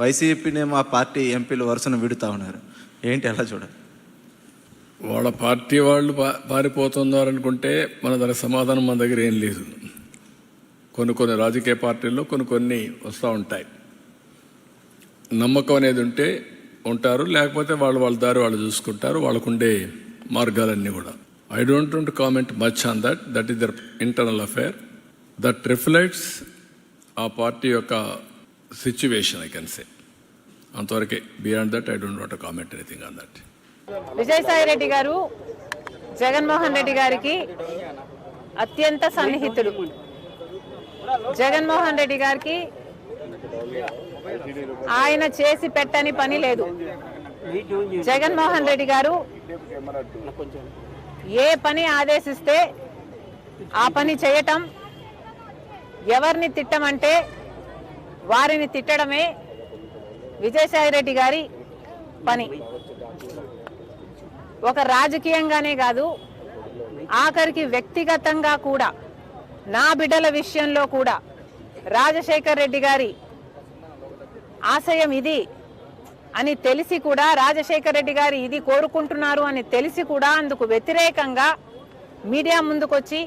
వైసీపీనే మా పార్టీ ఎంపీలు వరుసను విడుతూ ఉన్నారు. ఏంటి అలా చూడాలి వాళ్ళ పార్టీ వాళ్ళు పా- పారిపోతున్నారు అనుకుంటే మన దానికి సమాధానం మన దగ్గర ఏం లేదు. కొన్ని కొన్ని రాజకీయ పార్టీల్లో కొన్ని కొన్ని వస్తూ ఉంటాయి. నమ్మకం అనేది ఉంటే ఉంటారు లేకపోతే వాళ్ళు వాళ్ళ దారి వాళ్ళు చూసుకుంటారు వాళ్ళకుండే మార్గాలన్నీ కూడా. I don't want comment much on that that is their internal affair that reflects ఆ పార్టీ యొక్క సిచ్యువేషన్ ఐ కెన్ సే అంతవరకే beyond that I don't want comment anything on that Vijayasai Reddy garu Jaganmohan Reddy గారికి అత్యంత సన్నిహితుడు. జగన్మోహన్ రెడ్డి గారికి ఆయన చేసి పెట్టని పని లేదు. జగన్మోహన్ రెడ్డి గారు ఏ పని ఆదేశిస్తే ఆ పని చేయటం ఎవరిని తిట్టమంటే వారిని తిట్టడమే విజయసాయి రెడ్డి గారి పని. ఒక రాజకీయంగానే కాదు ఆఖరికి వ్యక్తిగతంగా కూడా నా బిడ్డల విషయంలో కూడా రాజశేఖర్ రెడ్డి గారి ఆశయం ఇది అని తెలిసి కూడా రాజశేఖర్ రెడ్డి గారు ఇది కోరుకుంటున్నారు అని తెలిసి కూడా అందుకు వ్యతిరేకంగా మీడియా ముందుకొచ్చి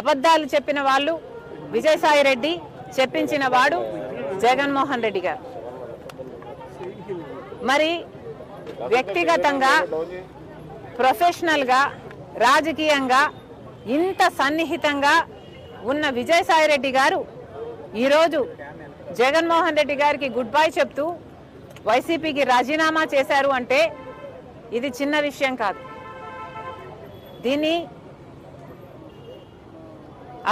అబద్ధాలు చెప్పిన వాళ్ళు విజయసాయి రెడ్డి చెప్పించిన వాడు జగన్మోహన్ రెడ్డి గారు. మరి వ్యక్తిగతంగా ప్రొఫెషనల్గా రాజకీయంగా ఇంత సన్నిహితంగా ఉన్న విజయసాయి రెడ్డి గారు ఈరోజు జగన్మోహన్ రెడ్డి గారికి గుడ్ బై చెప్తూ వైసీపీకి రాజీనామా చేశారు అంటే ఇది చిన్న విషయం కాదు. దీన్ని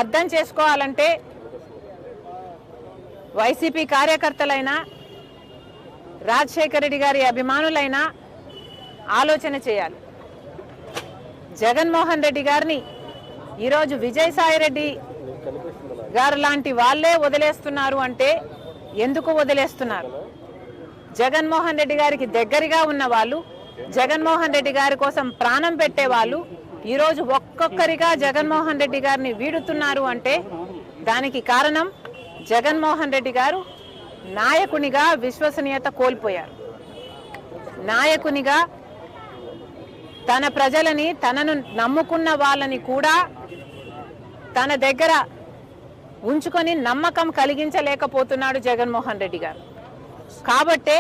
అర్థం చేసుకోవాలంటే వైసీపీ కార్యకర్తలైనా రాజశేఖర రెడ్డి గారి అభిమానులైనా ఆలోచన చేయాలి. జగన్మోహన్ రెడ్డి గారిని ఈరోజు విజయసాయి రెడ్డి గారు లాంటి వాళ్ళే వదిలేస్తున్నారు అంటే ఎందుకు వదిలేస్తున్నారు? జగన్మోహన్ రెడ్డి గారికి దగ్గరగా ఉన్న వాళ్ళు జగన్మోహన్ రెడ్డి గారి కోసం ప్రాణం పెట్టే వాళ్ళు ఈరోజు ఒక్కొక్కరిగా జగన్మోహన్ రెడ్డి గారిని వీడుతున్నారు అంటే దానికి కారణం జగన్మోహన్ రెడ్డి గారు నాయకునిగా విశ్వసనీయత కోల్పోయారు. నాయకునిగా తన ప్రజలని తనను నమ్ముకున్న వాళ్ళని కూడా తన దగ్గర ఉంచుకొని నమ్మకం కలిగించలేకపోతున్నాడు జగన్మోహన్ రెడ్డి గారు. కాబట్టే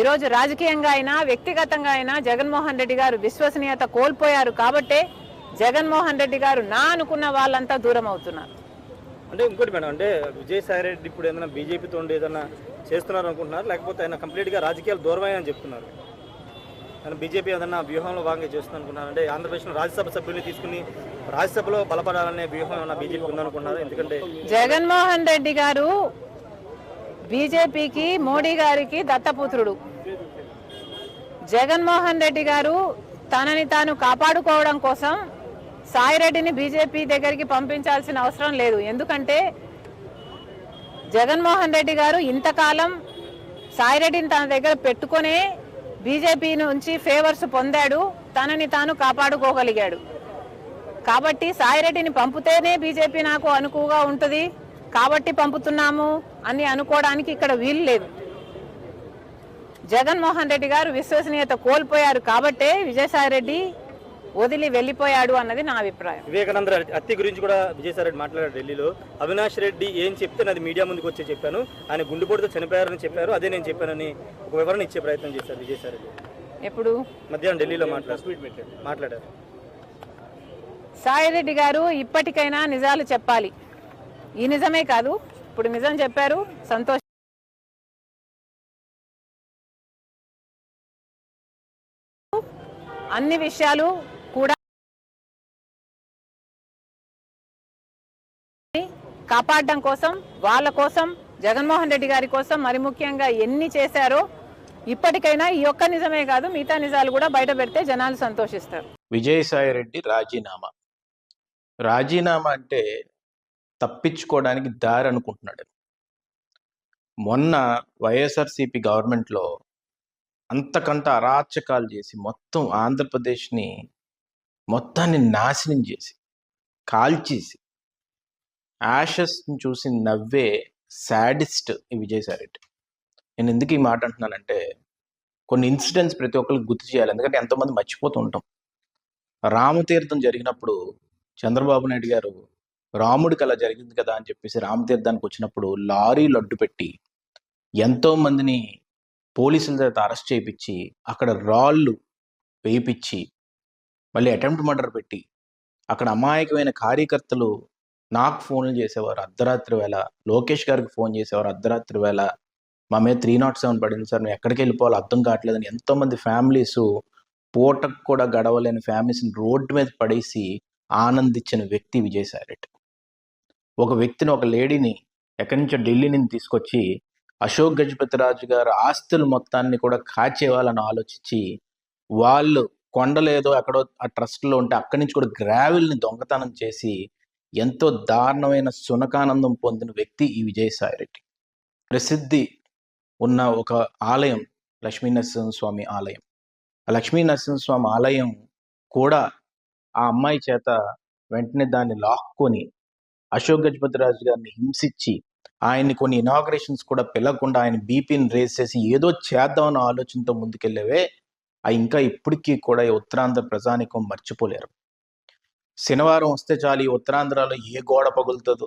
ఈరోజు రాజకీయంగా అయినా వ్యక్తిగతంగా అయినా జగన్మోహన్ రెడ్డి గారు విశ్వసనీయత కోల్పోయారు కాబట్టే జగన్మోహన్ రెడ్డి గారు నా అనుకున్న వాళ్ళంతా దూరం అవుతున్నారు అంటే ఇంకోటి మేడం అంటే విజయసాయి రెడ్డి ఇప్పుడు ఏదైనా బీజేపీతో ఉండి ఏదైనా చేస్తున్నారు అనుకుంటున్నారు? లేకపోతే ఆయన కంప్లీట్గా రాజకీయాలు దూరమని చెప్తున్నారు. ఆయన బీజేపీ ఏదైనా వ్యూహంలో భాగంగా చేస్తున్నారు అంటే ఆంధ్రప్రదేశ్లో రాజ్యసభ సభ్యుల్ని తీసుకుని రాజ్యసభలో బలపడాలనే వ్యూహం ఏమన్నా బీజేపీ ఉందనుకున్నారు ఎందుకంటే జగన్మోహన్ రెడ్డి గారు బీజేపీకి మోడీ గారికి దత్తపుత్రుడు. జగన్మోహన్ రెడ్డి గారు తనని తాను కాపాడుకోవడం కోసం సాయిరెడ్డిని బీజేపీ దగ్గరికి పంపించాల్సిన అవసరం లేదు. ఎందుకంటే జగన్మోహన్ రెడ్డి గారు ఇంతకాలం సాయిరెడ్డిని తన దగ్గర పెట్టుకునే బీజేపీ నుంచి ఫేవర్స్ పొందాడు. తనని తాను కాపాడుకోగలిగాడు. కాబట్టి సాయిరెడ్డిని పంపితేనే బీజేపీ నాకు అనుకువగా ఉంటుంది. కాబట్టి పంపుతున్నాము అని అనుకోవడానికి ఇక్కడ వీలు లేదు. జగన్మోహన్ రెడ్డి గారు విశ్వసనీయత కోల్పోయారు కాబట్టే విజయసాయి రెడ్డి వదిలి వెళ్ళిపోయాడు అన్నది నా అభిప్రాయం. వివేకానంద హత్య గురించి కూడా విజయసాయి రెడ్డి మాట్లాడారు ఢిల్లీలో. అవినాష్ రెడ్డి ఏం చెప్తే నాది మీడియా ముందుకు వచ్చి చెప్పాను. ఆయన గుండెపోటుతో చనిపోయారని చెప్పారు. అదే నేను చెప్పానని ఒక వివరణ ఇచ్చే ప్రయత్నం చేశారు విజయసాయి రెడ్డి. ఎప్పుడు? మధ్యాహ్నం ఢిల్లీలో మాట్లాడారు. మాట్లాడారు. సాయిరెడ్డి గారు ఇప్పటికైనా నిజాలు చెప్పాలి. ఈ నిజమే కాదు. ఇప్పుడు నిజం చెప్పారు. సంతోష్ అన్ని విషయాలు కాపాడడం కోసం వాళ్ళ కోసం జగన్మోహన్ రెడ్డి గారి కోసం మరి ముఖ్యంగా ఎన్ని చేశారో ఇప్పటికైనా ఈ ఒక్క నిజమే కాదు మిగతా నిజాలు కూడా బయట పెడితే జనాలు సంతోషిస్తారు. విజయసాయి రెడ్డి రాజీనామా. రాజీనామా అంటే తప్పించుకోవడానికి దారి అనుకుంటున్నాడు. మొన్న వైఎస్ఆర్సిపి గవర్నమెంట్లో అంతకంత అరాచకాలు చేసి మొత్తం ఆంధ్రప్రదేశ్ని మొత్తాన్ని నాశనం చేసి కాల్చేసి యాషస్ని చూసి నవ్వే శాడిస్ట్ ఈ విజయసాయిరెడ్డి నేను ఎందుకు ఈ మాట అంటున్నానంటే కొన్ని ఇన్సిడెంట్స్ ప్రతి ఒక్కరికి గుర్తు చేయాలి. ఎందుకంటే ఎంతోమంది మర్చిపోతూ ఉంటాం. రామతీర్థం జరిగినప్పుడు చంద్రబాబు నాయుడు గారు రాముడికి అలా జరిగింది కదా అని చెప్పేసి రామతీర్థానికి వచ్చినప్పుడు లారీ లడ్డు పెట్టి ఎంతో మందిని పోలీసుల చేత అరెస్ట్ చేయించి అక్కడ రాళ్ళు వేయించి మళ్ళీ అటెంప్ట్ మర్డర్ పెట్టి అక్కడ అమాయకమైన కార్యకర్తలు నాకు ఫోన్లు చేసేవారు అర్ధరాత్రి వేళ. లోకేష్ గారికి ఫోన్ చేసేవారు అర్ధరాత్రి వేళ. మా మీద త్రీ నాట్ సెవెన్ పడింది సార్ మేము ఎక్కడికి వెళ్ళిపోవాలి అర్థం కావట్లేదని ఎంతోమంది ఫ్యామిలీస్ పూటకు కూడా గడవలేని ఫ్యామిలీస్ని రోడ్డు మీద పడేసి ఆనందించిన వ్యక్తి విజయసాయి రెడ్డి ఒక వ్యక్తిని ఒక లేడీని ఎక్కడి నుంచో ఢిల్లీ నుంచి తీసుకొచ్చి అశోక్ గజపతిరాజు గారు ఆస్తులు మొత్తాన్ని కూడా కాచేవాలని ఆలోచించి వాళ్ళు కొండలేదో ఎక్కడో ఆ ట్రస్ట్లో ఉంటే అక్కడి నుంచి కూడా గ్రావెల్ని దొంగతనం చేసి ఎంతో దారుణమైన సునకానందం పొందిన వ్యక్తి ఈ విజయసాయి రెడ్డి ప్రసిద్ధి ఉన్న ఒక ఆలయం లక్ష్మీనరసింహస్వామి ఆలయం. ఆ లక్ష్మీనరసింహస్వామి ఆలయం కూడా ఆ అమ్మాయి చేత వెంటనే దాన్ని లాక్కొని అశోక్ గజపతిరాజు గారిని హింసించి ఆయన్ని కొన్ని ఇనాగ్రేషన్స్ కూడా పిలవకుండా ఆయన బీపీని రేస్ చేసి ఏదో చేద్దామన్న ఆలోచనతో ముందుకెళ్ళేవే ఆ ఇంకా ఇప్పటికీ కూడా ఈ ఉత్తరాంధ్ర ప్రజానికం మర్చిపోలేరు. శనివారం వస్తే చాలు ఈ ఉత్తరాంధ్రలో ఏ గోడ పగులుతుందో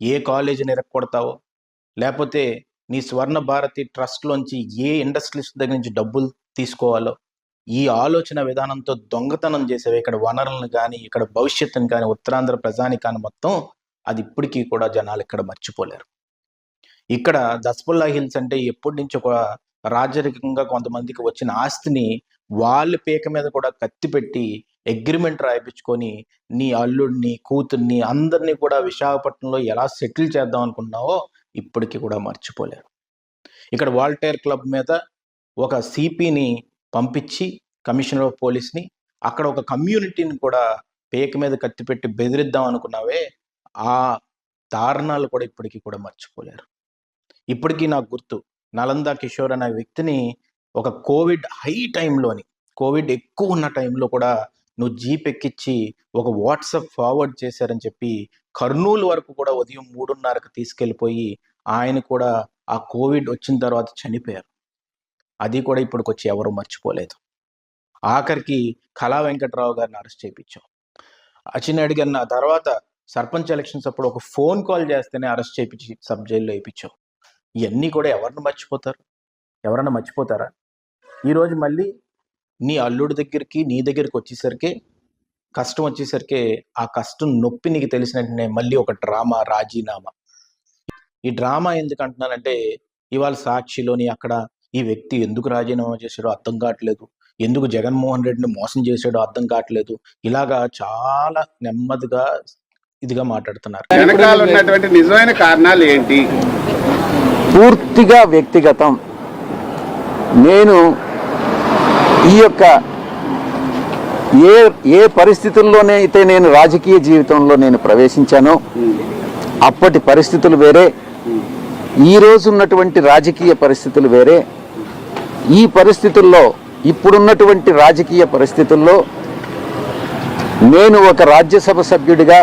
ఏ కాలేజీని ఎరక్కొడతావో లేకపోతే నీ స్వర్ణ భారతి ట్రస్ట్లోంచి ఏ ఇండస్ట్రీస్ దగ్గర నుంచి డబ్బులు తీసుకోవాలో ఈ ఆలోచన విధానంతో దొంగతనం చేసేవి ఇక్కడ వనరులను కానీ ఇక్కడ భవిష్యత్తుని కానీ ఉత్తరాంధ్ర ప్రజానికాన్ని మొత్తం అది ఇప్పటికీ కూడా జనాలు ఇక్కడ మర్చిపోలేరు. ఇక్కడ దస్పుల్లా హిల్స్ అంటే ఎప్పటి నుంచి ఒక రాజరికంగా కొంతమందికి వచ్చిన ఆస్తిని వాళ్ళ పీక మీద కూడా కత్తిపెట్టి అగ్రిమెంట్ రాయించుకొని నీ అల్లుడిని కూతుర్ని అందరినీ కూడా విశాఖపట్నంలో ఎలా సెటిల్ చేద్దాం అనుకున్నావో ఇప్పటికీ కూడా మర్చిపోలేరు. ఇక్కడ వాల్టైర్ క్లబ్ మీద ఒక సిపిని పంపించి కమిషనర్ ఆఫ్ పోలీస్ని అక్కడ ఒక కమ్యూనిటీని కూడా పేక మీద కత్తిపెట్టి బెదిరిద్దాం అనుకున్నావే ఆ దారుణాలు కూడా ఇప్పటికీ కూడా మర్చిపోలేరు. ఇప్పటికీ నాకు గుర్తు నలంద కిషోర్ అనే వ్యక్తిని ఒక కోవిడ్ హై టైంలోని కోవిడ్ ఎక్కువ ఉన్న టైంలో కూడా నువ్వు జీప్ ఎక్కించి ఒక వాట్సాప్ ఫార్వర్డ్ చేశారని చెప్పి కర్నూలు వరకు కూడా ఉదయం మూడున్నరకు తీసుకెళ్ళిపోయి ఆయన కూడా ఆ కోవిడ్ వచ్చిన తర్వాత చనిపోయారు. అది కూడా ఇప్పటికొచ్చి ఎవరు మర్చిపోలేదు. ఆఖరికి కళా వెంకట్రావు గారిని అరెస్ట్ చేయించాం. అచ్చినాయుడు గారిని తర్వాత సర్పంచ్ ఎలక్షన్స్ అప్పుడు ఒక ఫోన్ కాల్ చేస్తేనే అరెస్ట్ చేయించి సబ్ జైల్లో వేయించాం. ఇవన్నీ కూడా ఎవరిని మర్చిపోతారు? ఎవరన్నా మర్చిపోతారా? ఈరోజు మళ్ళీ నీ అల్లుడి దగ్గరికి నీ దగ్గరికి వచ్చేసరికి కష్టం వచ్చేసరికి ఆ కష్టం నొప్పి నీకు తెలిసినట్టునే మళ్ళీ ఒక డ్రామా రాజీనామా. ఈ డ్రామా ఎందుకు అంటున్నానంటే ఇవాళ సాక్షిలోని అక్కడ ఈ వ్యక్తి ఎందుకు రాజీనామా చేశాడో అర్థం కావట్లేదు. ఎందుకు జగన్మోహన్ రెడ్డిని మోసం చేశాడో అర్థం కావట్లేదు. ఇలాగా చాలా నెమ్మదిగా ఇదిగా మాట్లాడుతున్నారు. వెనకాల ఉన్నటువంటి నిజమైన కారణాలు ఏంటి? పూర్తిగా వ్యక్తిగతం. నేను ఈ యొక్క ఏ ఏ పరిస్థితుల్లోనే అయితే నేను రాజకీయ జీవితంలో నేను ప్రవేశించానో అప్పటి పరిస్థితులు వేరే ఈ ఉన్నటువంటి రాజకీయ పరిస్థితులు వేరే ఈ పరిస్థితుల్లో ఇప్పుడున్నటువంటి రాజకీయ పరిస్థితుల్లో నేను ఒక రాజ్యసభ సభ్యుడిగా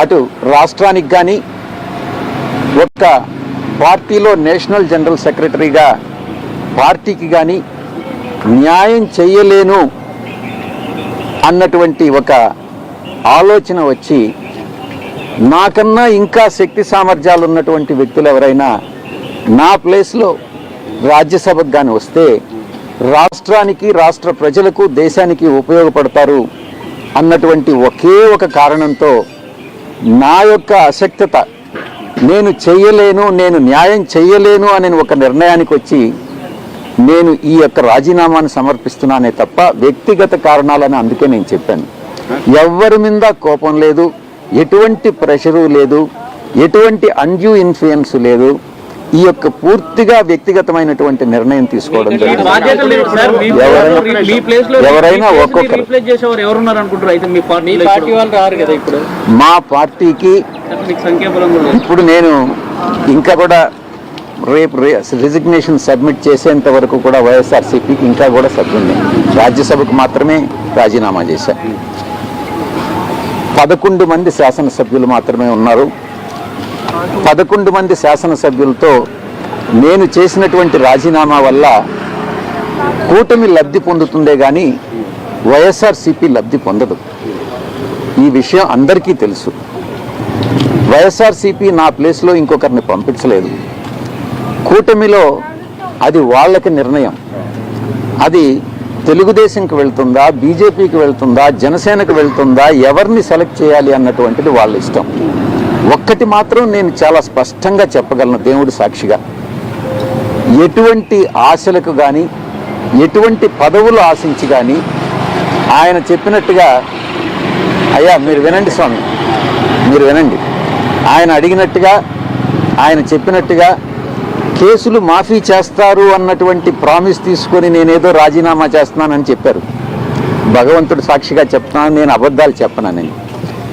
అటు రాష్ట్రానికి కానీ ఒక పార్టీలో నేషనల్ జనరల్ సెక్రటరీగా పార్టీకి కానీ న్యాయం చెయ్యలేను అన్నటువంటి ఒక ఆలోచన వచ్చి నాకన్నా ఇంకా శక్తి సామర్థ్యాలు ఉన్నటువంటి వ్యక్తులు ఎవరైనా నా ప్లేస్లో రాజ్యసభకు కానీ వస్తే రాష్ట్రానికి రాష్ట్ర ప్రజలకు దేశానికి ఉపయోగపడతారు అన్నటువంటి ఒకే ఒక కారణంతో నా యొక్క అశక్తత నేను చెయ్యలేను నేను న్యాయం చెయ్యలేను అనే ఒక నిర్ణయానికి వచ్చి నేను ఈ యొక్క రాజీనామాను సమర్పిస్తున్నానే తప్ప వ్యక్తిగత కారణాలని అందుకే నేను చెప్పాను. ఎవరి మీద కోపం లేదు ఎటువంటి ప్రెషరు లేదు ఎటువంటి అన్యూ ఇన్ఫ్లుయెన్స్ లేదు. ఈ యొక్క పూర్తిగా వ్యక్తిగతమైనటువంటి నిర్ణయం తీసుకోవడం ఎవరైనా- ఒక్కొక్కరు. రీప్లేస్ చేసేవారు ఎవరున్నారు అనుకుంటారు అయితే మీ పార్టీ పార్టీ వాళ్ళు రారు కదా ఇప్పుడు? మా పార్టీకి. ఇప్పుడు నేను ఇంకా కూడా రేపు రిజిగ్నేషన్ సబ్మిట్ చేసేంత వరకు కూడా వైఎస్ఆర్సీపీకి ఇంకా కూడా సభ్యుంది రాజ్యసభకు మాత్రమే రాజీనామా చేశాను పదకొండు మంది శాసనసభ్యులు మాత్రమే ఉన్నారు. పదకొండు మంది శాసనసభ్యులతో నేను చేసినటువంటి రాజీనామా వల్ల కూటమి లబ్ధి పొందుతుందే కానీ వైఎస్ఆర్సీపీ లబ్ధి పొందదు. ఈ విషయం అందరికీ తెలుసు. వైఎస్ఆర్సీపీ నా ప్లేస్లో ఇంకొకరిని పంపించలేదు. కూటమిలో అది వాళ్ళకి నిర్ణయం. అది తెలుగుదేశంకి వెళ్తుందా బీజేపీకి వెళ్తుందా జనసేనకు వెళ్తుందా ఎవరిని సెలెక్ట్ చేయాలి అన్నటువంటిది వాళ్ళ ఇష్టం. ఒక్కటి మాత్రం నేను చాలా స్పష్టంగా చెప్పగలను దేవుడి సాక్షిగా. ఎటువంటి ఆశలకు కానీ ఎటువంటి పదవులు ఆశించి కానీ ఆయన చెప్పినట్టుగా అయ్యా మీరు వినండి స్వామి మీరు వినండి. ఆయన అడిగినట్టుగా ఆయన చెప్పినట్టుగా కేసులు మాఫీ చేస్తారు అన్నటువంటి ప్రామిస్ తీసుకొని నేనేదో రాజీనామా చేస్తున్నానని చెప్పారు. భగవంతుడు సాక్షిగా చెప్తున్నాను నేను అబద్ధాలు చెప్పనని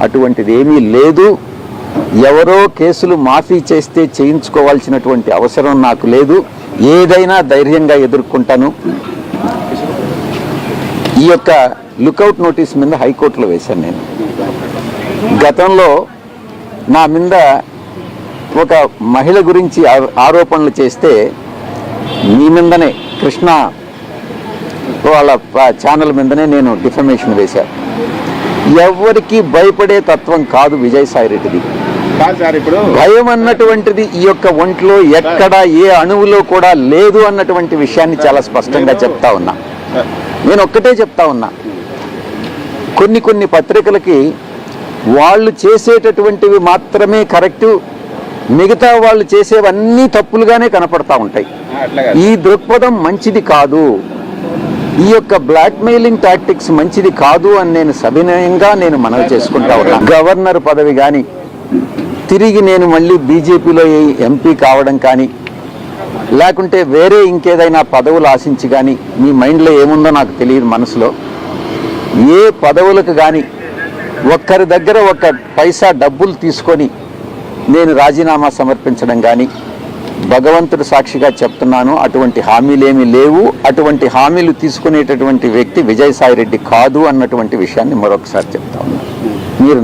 అటువంటిది ఏమీ లేదు. ఎవరో కేసులు మాఫీ చేస్తే చేయించుకోవాల్సినటువంటి అవసరం నాకు లేదు. ఏదైనా ధైర్యంగా ఎదుర్కొంటాను. ఈ యొక్క లుకౌట్ నోటీస్ మీద హైకోర్టులో వేశాను నేను. గతంలో నా మీద ఒక మహిళ గురించి ఆరోపణలు చేస్తే మీ మీదనే కృష్ణ వాళ్ళ ఛానల్ మీదనే నేను డిఫమేషన్ వేశాను ఎవరికి భయపడే తత్వం కాదు విజయసాయి రెడ్డిది. భయం అన్నటువంటిది ఈ యొక్క ఒంట్లో ఎక్కడ ఏ అణువులో కూడా లేదు అన్నటువంటి విషయాన్ని చాలా స్పష్టంగా చెప్తా ఉన్నా. నేను ఒక్కటే చెప్తా ఉన్నా. కొన్ని కొన్ని పత్రికలకి వాళ్ళు చేసేటటువంటివి మాత్రమే కరెక్టు మిగతా వాళ్ళు చేసేవన్నీ తప్పులుగానే కనపడతా ఉంటాయి. ఈ దృక్పథం మంచిది కాదు. ఈ యొక్క బ్లాక్ మెయిలింగ్ టాక్టిక్స్ మంచిది కాదు అని నేను సవినయంగా నేను మనవి చేసుకుంటా ఉన్నా గవర్నర్ పదవి కానీ తిరిగి నేను మళ్ళీ బీజేపీలో ఎంపీ కావడం కానీ లేకుంటే వేరే ఇంకేదైనా పదవులు ఆశించి కానీ మీ మైండ్లో ఏముందో నాకు తెలియదు మనసులో. ఏ పదవులకు కానీ ఒక్కరి దగ్గర ఒక పైసా డబ్బులు తీసుకొని నేను రాజీనామా సమర్పించడం కానీ భగవంతుడు సాక్షిగా చెప్తున్నాను అటువంటి హామీలేమీ లేవు. అటువంటి హామీలు తీసుకునేటటువంటి వ్యక్తి విజయసాయి రెడ్డి కాదు అన్నటువంటి విషయాన్ని మరొకసారి చెప్తా ఉన్నాను మీరు నా